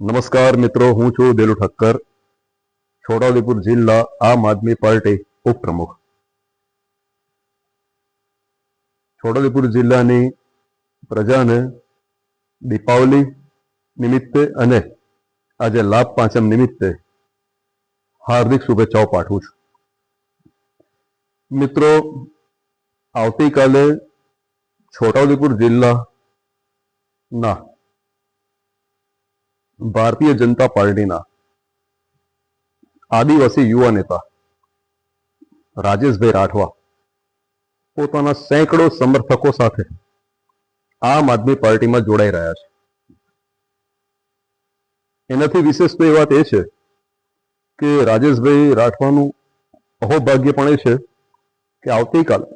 નમસ્કાર મિત્રો, હું છું દેલુ ઠક્કર, છોટાઉદેપુર જિલ્લા આમ આદમી પાર્ટી ઉપપ્રમુખ. છોટાઉદેપુર જિલ્લાની પ્રજાને દીપાવલી નિમિત્તે અને આજે લાભ પાંચમ નિમિત્તે હાર્દિક શુભેચ્છાઓ પાઠવું છું. મિત્રો, આવતીકાલે છોટાઉદેપુર જિલ્લાના ભારતીય જનતા પાર્ટીના આદિવાસી યુવા નેતા રાજેશભાઈ રાઠવા પોતાના સેંકડો સમર્થકો સાથે આમ આદમી પાર્ટીમાં જોડાઈ રહ્યા છે. એનાથી વિશેષ તો એ વાત એ છે કે રાજેશભાઈ રાઠવાનું અહોભાગ્ય પણ એ છે કે આવતીકાલ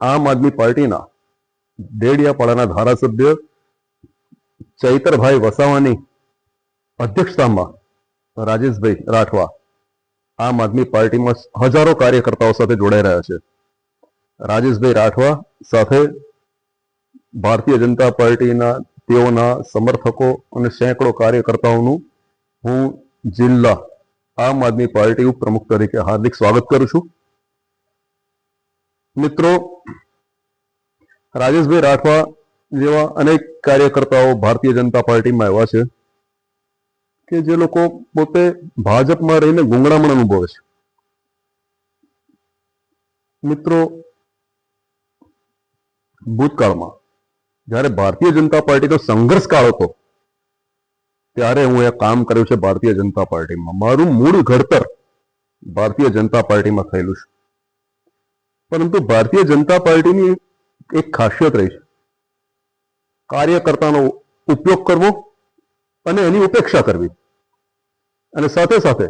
આમ આદમી પાર્ટીના દેડિયાપાડાના ધારાસભ્ય ચૈતરભાઈ વસાવાની અધ્યક્ષતામાં રાજેશભાઈ રાઠવા આમ આદમી પાર્ટીમાં હજારો કાર્યકર્તાઓ સાથે જોડાઈ રહ્યા છે. રાજેશભાઈ રાઠવા સાથે ભારતીય જનતા પાર્ટીના તેઓના સમર્થકો અને સેંકડો કાર્યકર્તાઓનું હું જિલ્લા આમ આદમી પાર્ટી ઉપપ્રમુખ તરીકે હાર્દિક સ્વાગત કરું છું. મિત્રો, રાજેશભાઈ રાઠવા જેવા અનેક કાર્યકર્તાઓ ભારતીય જનતા પાર્ટીમાં એવા છે કે જે લોકો પોતે ભાજપમાં રહીને ગુંગળામણ અનુભવે છે. મિત્રો, ભૂતકાળમાં જ્યારે ભારતીય જનતા પાર્ટીનો સંઘર્ષ કાળ હતો, ત્યારે હું એ કામ કર્યું છે ભારતીય જનતા પાર્ટીમાં. મારું મૂળ ઘડતર ભારતીય જનતા પાર્ટીમાં થયેલું છે. પરંતુ ભારતીય જનતા પાર્ટીની એક ખાસિયત રહી છે. કાર્યકર્તાનો ઉપયોગ કરવો અને એની ઉપેક્ષા કરવી. અને સાથે સાથે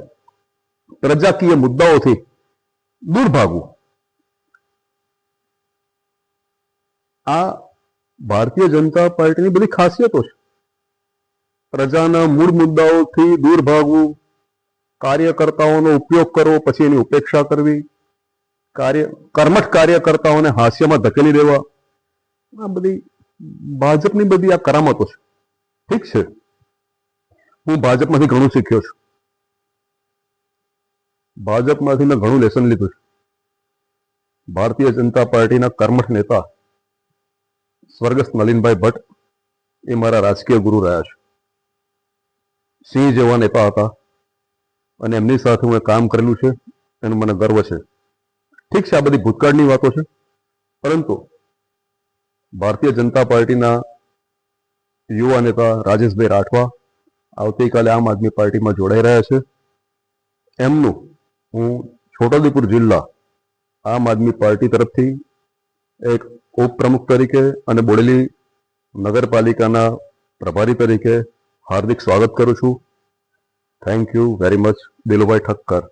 પ્રજાકીય મુદ્દાઓથી દૂર ભાગવું. આ ભારતીય જનતા પાર્ટીની બધી ખાસિયતો છે. પ્રજાના મૂળ મુદ્દાઓથી દૂર ભાગવું, કાર્યકર્તાઓનો ઉપયોગ કરવો, પછી એની ઉપેક્ષા કરવી, કાર્ય કર્મઠ કાર્યકર્તાઓને હાસ્યમાં ધકેલી દેવા, આ બધી ભાજપની બધી આ કરામતો છે. ઠીક છે. હું ભાજપમાંથી ઘણું શીખ્યો છું. ભાજપમાંથી મેં ઘણું લેસન લીધું છે. ભારતીય જનતા પાર્ટીના કર્મઠ નેતા સ્વર્ગસ્થ નલિનભાઈ ભટ્ટ એ મારા રાજકીય ગુરુ રહ્યા છે. સિંહ જેવા નેતા હતા અને એમની સાથે હું કામ કરેલું છે એનું મને ગર્વ છે. ઠીક છે, આ બધી ભૂતકાળની વાતો છે. પરંતુ ભારતીય જનતા પાર્ટીના યુવા નેતા રાજેશભાઈ રાઠવા આવતીકાલે આમ આદમી પાર્ટીમાં જોડાઈ રહ્યા છે. એમનું હું છોટાઉદેપુર જિલ્લા આમ આદમી પાર્ટી તરફથી એક ઉપપ્રમુખ તરીકે અને બોડેલી નગરપાલિકાના પ્રભારી તરીકે હાર્દિક સ્વાગત કરું છું. Thank you very much Dilubhai Thakkar.